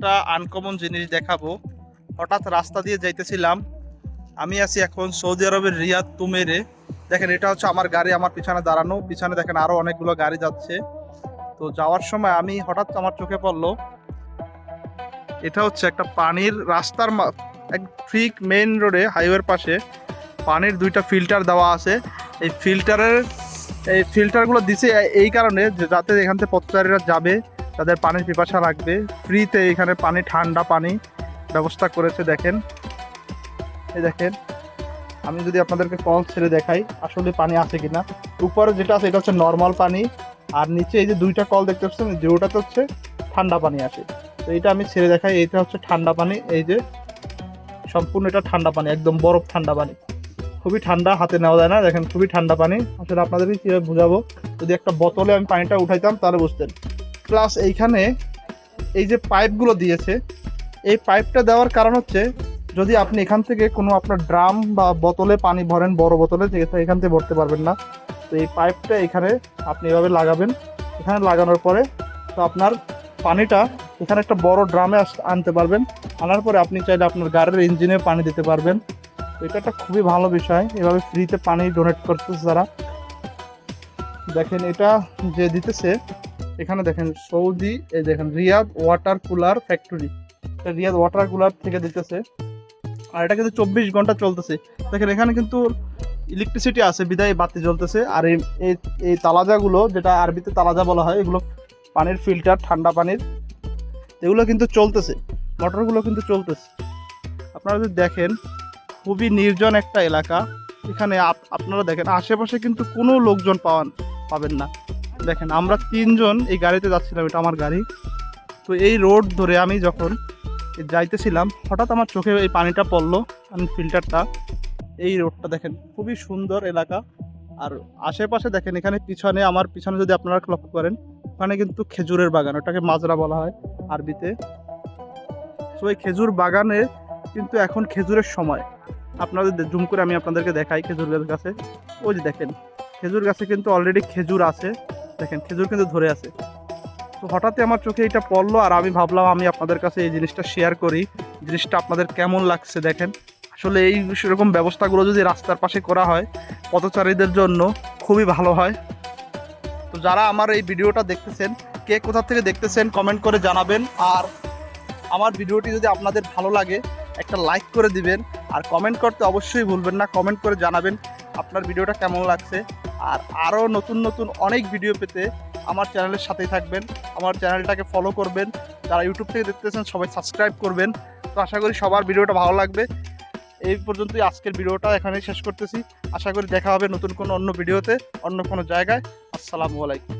একটা আনকমন জিনিস দেখাবো। হঠাৎ রাস্তা দিয়ে যাইতেছিলাম। আমি আছি এখন সৌদি আরবের রিয়াদ তুমেরে। দেখেন, এটা হচ্ছে আমার গাড়ি, আমার পিছনে দাঁড়ানো। পিছনে দেখেন আরও অনেকগুলো গাড়ি যাচ্ছে। তো যাওয়ার সময় আমি হঠাৎ আমার চোখে পড়ল, এটা হচ্ছে একটা পানির রাস্তার এক ঠিক মেইন রোডে হাইওয়ের পাশে পানির দুইটা ফিল্টার দেওয়া আছে। এই ফিল্টারের এই ফিল্টারগুলো দিছে এই কারণে যে যাতে এখান থেকে পথচারীরা যাবে। তাদের পানির পিপাসা লাগবে। ফ্রিতে এখানে পানি, ঠান্ডা পানি ব্যবস্থা করেছে, দেখেন। এই দেখেন, আমি যদি আপনাদেরকে কল ছেড়ে দেখাই, আসলে পানি আছে কিনা। উপরে যেটা আছে, এটা হচ্ছে নর্মাল পানি, আর নিচে এই যে দুইটা কল দেখতে পাচ্ছেন, যে ওটাতে হচ্ছে ঠান্ডা পানি আসে। তো এটা আমি ছেড়ে দেখাই, এইটা হচ্ছে ঠান্ডা পানি, এই যে সম্পূর্ণ এটা ঠান্ডা পানি, একদম বরফ ঠান্ডা পানি। খুবই ঠান্ডা, হাতে নেওয়া যায় না, দেখেন খুবই ঠান্ডা পানি। আসলে আপনাদেরকে কীভাবে বুঝাবো? যদি একটা বোতলে আমি পানিটা উঠাইতাম, তাহলে বুঝতেন। প্লাস এইখানে এই যে পাইপগুলো দিয়েছে, এই পাইপটা দেওয়ার কারণ হচ্ছে যদি আপনি এখান থেকে কোনো আপনার ড্রাম বা বোতলে পানি ভরেন, বড় বোতলে এখান থেকে ভরতে পারবেন না। তো এই পাইপটা এখানে আপনি এভাবে লাগাবেন। এখানে লাগানোর পরে তো আপনার পানিটা এখানে একটা বড় ড্রামে আনতে পারবেন। আনার পরে আপনি চাইলে আপনার গাড়ির ইঞ্জিনে পানি দিতে পারবেন। এটা একটা খুবই ভালো বিষয়। এভাবে ফ্রিতে পানি ডোনেট করতেছে যারা। দেখেন এটা যে দিতেছে এখানে দেখেন সৌদি, এই দেখেন Riyadh water cooler factory. Riyadh water cooler থেকে দিতেছে। আর এটা কিন্তু চব্বিশ ঘণ্টা চলতেছে। দেখেন এখানে কিন্তু ইলেকট্রিসিটি আছে, বিদায় বাতি জ্বলতেছে। আর এই, এই- তালাজাগুলো যেটা আরবিতে তালাজা বলা হয়, এগুলো পানির ফিল্টার ঠান্ডা পানির, এগুলো কিন্তু চলতেছে। মোটরগুলো কিন্তু চলতেছে। আপনারা যদি দেখেন, খুবই নির্জন একটা এলাকা। এখানে আপ- আপনারা দেখেন, আশেপাশে কিন্তু কোনো লোকজন পাওয়ান পাবেন না। দেখেন, আমরা তিনজন এই গাড়িতে যাচ্ছিলাম, এটা আমার গাড়ি। তো এই রোড ধরে আমি যখন যাইতেছিলাম, হঠাৎ আমার চোখে এই পানিটা পড়ল আমি ফিল্টারটা এই রোডটা দেখেন, খুবই সুন্দর এলাকা। আর আশেপাশে দেখেন, এখানে পিছনে, আমার পিছনে যদি আপনারা লক্ষ্য করেন, ওখানে কিন্তু খেজুরের বাগান, ওটাকে মাজরা বলা হয় আরবিতে। তো এই খেজুর বাগানে কিন্তু এখন খেজুরের সময়। আপনাদের জুম করে আমি আপনাদেরকে দেখাই খেজুর কাছে ওই যে দেখেন, খেজুর গাছে কিন্তু অলরেডি খেজুর আছে। দেখেন, খেজুর কিন্তু ধরে আছে। তো হঠাৎই আমার চোখে এটা পড়ল আর আমি ভাবলাম আমি আপনাদের কাছে এই জিনিসটা শেয়ার করি। জিনিসটা আপনাদের কেমন লাগছে দেখেন। আসলে এই সেরকম ব্যবস্থাগুলো যদি রাস্তার পাশে করা হয়, পথচারীদের জন্য খুবই ভালো হয়। তো যারা আমার এই ভিডিওটা দেখতেছেন, কে কোথা থেকে দেখতেছেন কমেন্ট করে জানাবেন। আর আমার ভিডিওটি যদি আপনাদের ভালো লাগে, একটা লাইক করে দিবেন। আর কমেন্ট করতে অবশ্যই ভুলবেন না কমেন্ট করে জানাবেন আপনার ভিডিওটা কেমন লাগছে। আর আরও নতুন নতুন অনেক ভিডিও পেতে আমার চ্যানেলের সাথেই থাকবেন। আমার চ্যানেলটাকে ফলো করবেন। যারা ইউটিউব থেকে দেখতেছেন, সবাই সাবস্ক্রাইব করবেন। তো আশা করি সবার ভিডিওটা ভালো লাগবে। এই পর্যন্তই আজকের ভিডিওটা এখানেই শেষ করতেছি। আশা করি দেখা হবে নতুন কোনো অন্য ভিডিওতে অন্য কোনো জায়গায়। আসসালামু আলাইকুম।